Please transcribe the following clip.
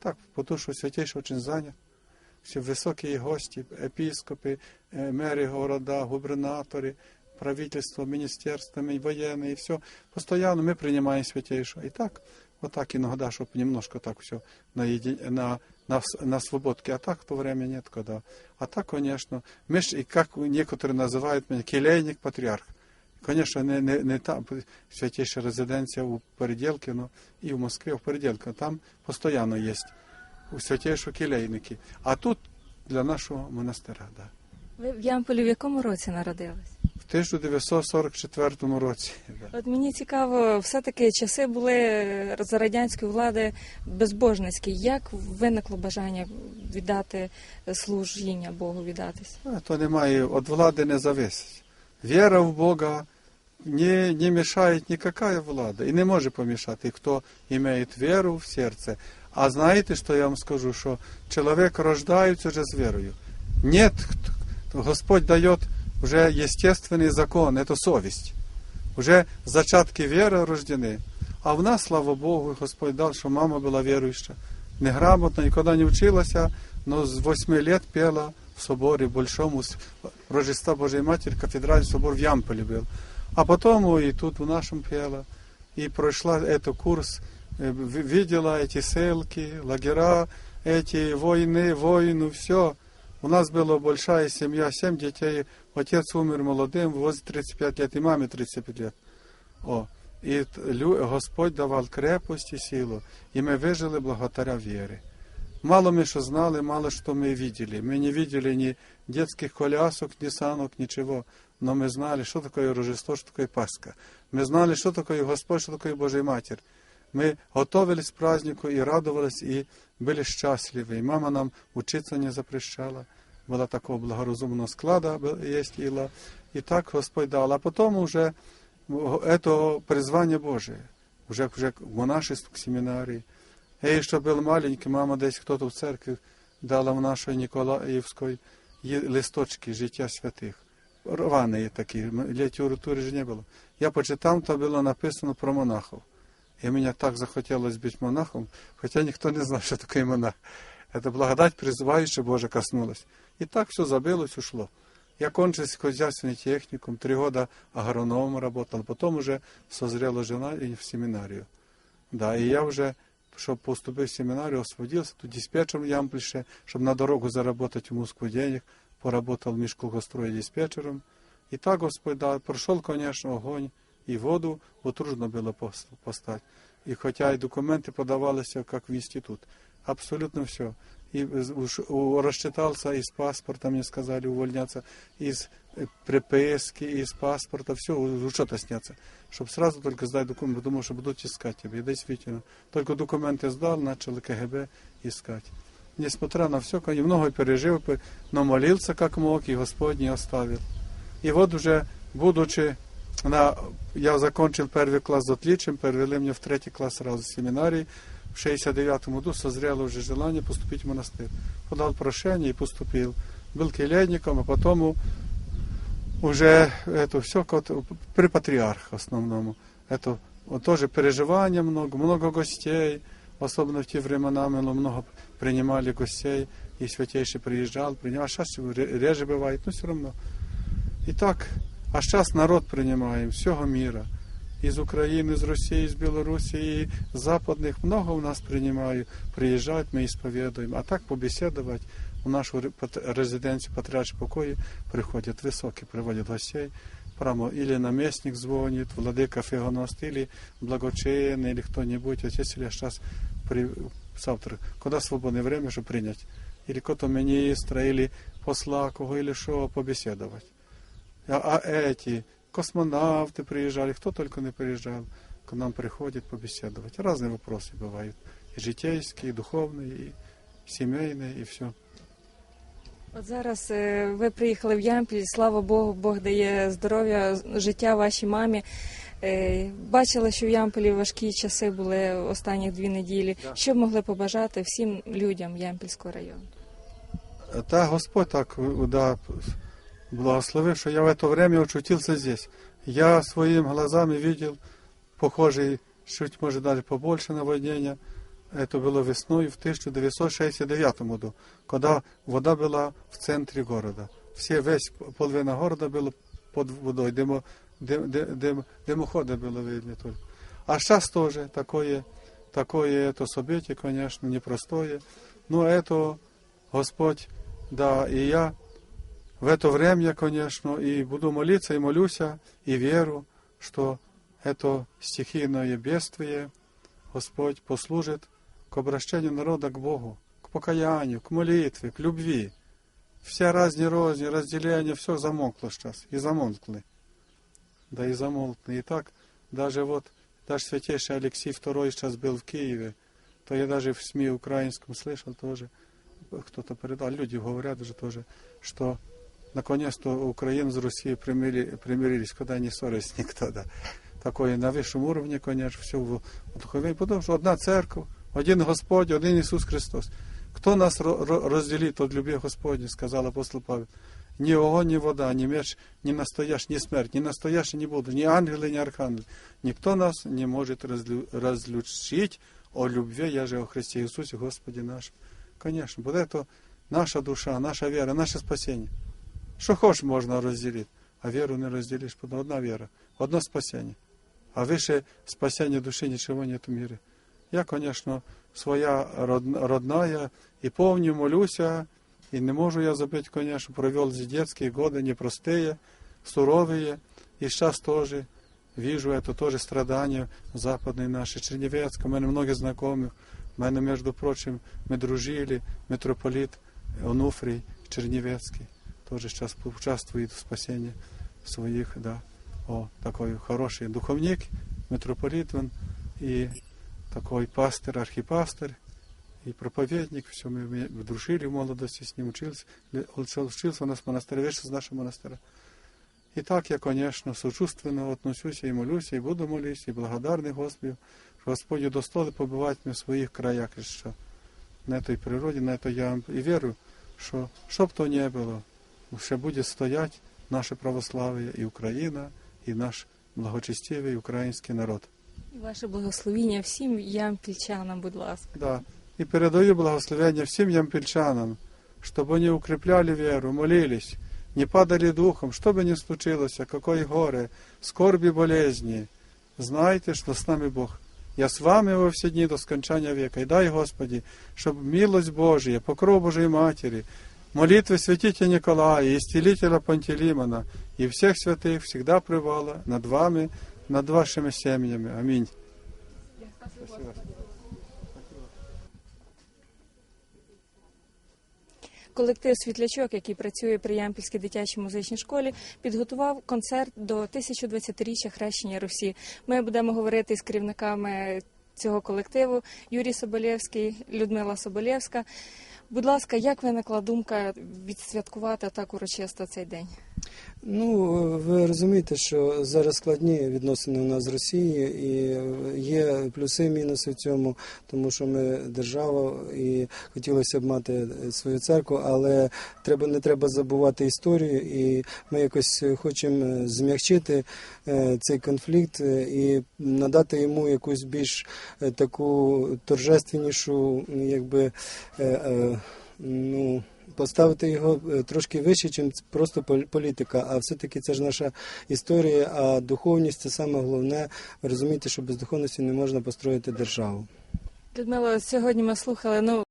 Так, тому що святейший дуже зайнят. Всі високі гості, епіскопи, е, мери города, губернатори, правительство, міністерство, мі- воєнні, і все. Постоянно ми приймаємо святейшого. І так, отак іноді, щоб немножко так все на, еди... на, на, вс- на свободке. А так в то время нет когда. А так, конечно, мы ж, и как некоторые называют меня, келейник, патриарх. Конечно, не, не, не там святейшая резиденція у Переділки, но і в Москві, в Переділки. Там постійно є у святейшого келейники. А тут для нашого монастиря, да. Ви в Ямполі в якому році народились? В 1944 році. Да. От мені цікаво, все-таки часи були за радянської влади безбожницькі. Як виникло бажання віддати служіння Богу віддатись? А то немає, від влади не зависить. Віра в Бога не, не мешает никакая влада и не может помешать. И кто имеет веру в сердце. А знаете, что я вам скажу, что человек рождается уже с верою. Нет, кто- Господь дает уже естественный закон, это совесть. Уже зачатки веры рождены. А в нас, слава Богу, Господь дал, что мама была верующая. Неграмотно, никогда не училась, но с 8 лет пела в соборе большому с- Рождества Божьей Матери, кафедральный собор в Ямполе был. А потом и тут в нашем пела. И прошла этот курс, э, в- видела эти ссылки, лагеря, эти войны, войну, все. У нас была большая семья, семь детей. Отец умер молодым, в возрасте 35 лет, и маме 35 лет. О, і т- лю- Господь давав крепость і силу, і ми вижили благодаря вірі. Мало мы что знали, мало что мы видели. Мы не видели ни детских колясок, ни санок, ничего. Но мы знали, что такое Рождество, что такое Пасха. Мы знали, что такое Господь, что такое Божья Матерь. Мы готовились к празднику и радовались, и были счастливы. И мама нам учиться не запрещала. Была такого благоразумного склада был- есть Ила. И так Господь дал. А потом уже это призвание Божие. Уже, уже к монашеству, к семинарии. Я ще був маленький, мама десь хто-то в церкві дала в нашої Ніколаївської листочки життя святих. Рвані такі, літератури ж не було. Я почитав, там було написано про монахів. І мені так захотілося бути монахом, хоча ніхто не знав, що таке монах. Це благодать призиваюча Боже коснулась. І так все забилось, ушло. Я кончил хозяйственный техникум, три года агрономом работал, потом уже созрела жена и в семинарию. Да, и я уже, чтобы поступить в семинарию, освободился, тут диспетчером в Ямплише, чтобы на дорогу заработать в Москву денег, поработал в Мишколгострое диспетчером. И так Господь дал, прошел, конечно, огонь и воду, вот трудно было пос- постать. И хотя и документы подавались как в институт, абсолютно все. И уж у- рассчитался из паспорта, мне сказали увольняться, из э, приписки, из паспорта, все, учета сняться. Чтобы сразу только сдать документы, думал, что будут искать тебя. И действительно, только документы сдал, начали КГБ искать. Несмотря на все, я много пережил, пе- но молился как мог, и Господь не оставил. И вот уже, будучи на... Я закончил первый класс с отличием, перевели меня в третий класс сразу с семинарии. В 69 году созрело уже желание поступить в монастырь. Подал прошение и поступил. Был келейником, а потом уже это все при патриарх основному. Это вот тоже переживания много, много гостей. Особенно в те времена мы много принимали гостей. И святейший приезжал, принимал. А сейчас реже бывает, но все равно. И так, а сейчас народ принимаем всего мира. Из Украины, из России, из Белоруссии, из западных много у нас принимают. Приезжают, мы исповедуем. А так побеседовать в нашу ре- пат- резиденцию патриарших покои приходят высокие, приводят гостей. Прямо или наместник звонит, владыка Фигоност, или благочинный, или кто-нибудь. Отец Илья сейчас при... завтра, когда свободное время, чтобы принять. Или какого-то министра, или посла, кого, или что, побеседовать. А, а эти космонавты приезжали, кто только не приезжал, к нам приходит побеседовать. Разные вопросы бывают. И житейские, и духовные, и семейные, и все. От зараз е, ви приїхали в Ямпіль, слава Богу, Бог дає здоров'я, життя вашій мамі. Е, Бачила, що в Ямполі важкі часи були останні дві неділі. Да. Що б могли побажати всім людям Ямпільського району? Та Господь так да, благословил, что я в это время очутился здесь. Я своими глазами видел похожий, чуть может даже побольше наводнения, это было весной в 1969 году, когда вода была в центре города. Все, весь половина города было под водой, дымо, дым, дым, дым, дымоходы было видно только. А сейчас тоже такое, такое это событие, конечно, непростое. Но это Господь, да, и я в это время, конечно, и буду молиться, и молюся, и веру, что это стихийное бедствие Господь послужит к обращению народа к Богу, к покаянию, к молитве, к любви. Все разные розни, разделения, все замолкло сейчас, и замолкли. Да и замолкли. И так, даже вот, даже святейший Алексей II сейчас был в Киеве, то я даже в СМИ украинском слышал тоже, кто-то передал, люди говорят уже тоже, что наконец-то Украина с Россией примирили- примирились, когда не ссорились никто, да. Такое на высшем уровне, конечно, все в в духовении, потому что одна церковь, один Господь, один Иисус Христос. Кто нас ро- ро- разделит от любви Господней, сказал апостол Павел. Ни огонь, ни вода, ни меч, ни настоящий, ни смерть, ни настоящий, ни будущий, ни ангелы, ни архангелы. Никто нас не может разлю- разлучить о любви, я же о Христе Иисусе, Господе нашем. Конечно, вот это наша душа, наша вера, наше спасение. Що хочеш можна розділити, а віру не розділиш, бо одна віра, одно спасіння. А вище спасіння душі нічого нет в мірі. Я, звісно, своя род- родная, і повню молюся, і не можу я забити, звісно, провел ці детські годы непростые, суровые, і зараз теж вижу это тоже страдания западные наши, Чернівецька, у мене много знайомих, у мене, між прочим, ми дружили, митрополит Онуфрій Чернівецький тоже сейчас участвует в спасении своих, да, о, такой хороший духовник, митрополит он, и такой пастор, архипастор, и проповедник, все мы вме- дружили в молодости, с ним учился, Ле- он учил- учился у нас в монастыре, вышел из нашего монастыря. И так я, конечно, сочувственно отношусь и молюсь, и буду молиться, и благодарный Господу, что Господь удостоил побывать мне в своих краях, еще на этой природе, на этой я и верю, що що б то не було, ще буде стоять наше православ'я і Україна, і наш благочестивий український народ. І ваше благословіння всім ямпільчанам, будь ласка. Да. И передаю благословение всем ямпельчанам, чтобы они укрепляли веру, молились, не падали духом, что бы ни случилось, какое горе, скорби, болезни. Знайте, что с нами Бог. Я с вами во все дни до скончания века. И дай, Господи, чтобы милость Божия, покров Божией Матери, молитвы святителя Николая, исцелителя Пантелеймона и всех святых всегда пребывала над вами, над вашими семьями. Аминь. Спасибо. Колектив Світлячок, який працює при Ямпільській дитячій музичній школі, підготував концерт до 1020-річчя хрещення Русі. Ми будемо говорити з керівниками цього колективу Юрій Соболєвський, Людмила Соболєвська. Будь ласка, як виникла думка відсвяткувати так урочисто цей день? Ну, ви розумієте, що зараз складні відносини у нас з Росією, і є плюси і мінуси в цьому, тому що ми держава і хотілося б мати свою церкву, але треба не треба забувати історію, і ми якось хочемо змягчити е, цей конфлікт і надати йому якусь більш е, таку торжественнішу, якби. е, Ну, поставити його е, трошки вище, ніж просто пол- політика. А все-таки це ж наша історія, а духовність це саме головне. Ви розумієте, що без духовності не можна построїти державу. Людмила, сьогодні ми слухали ну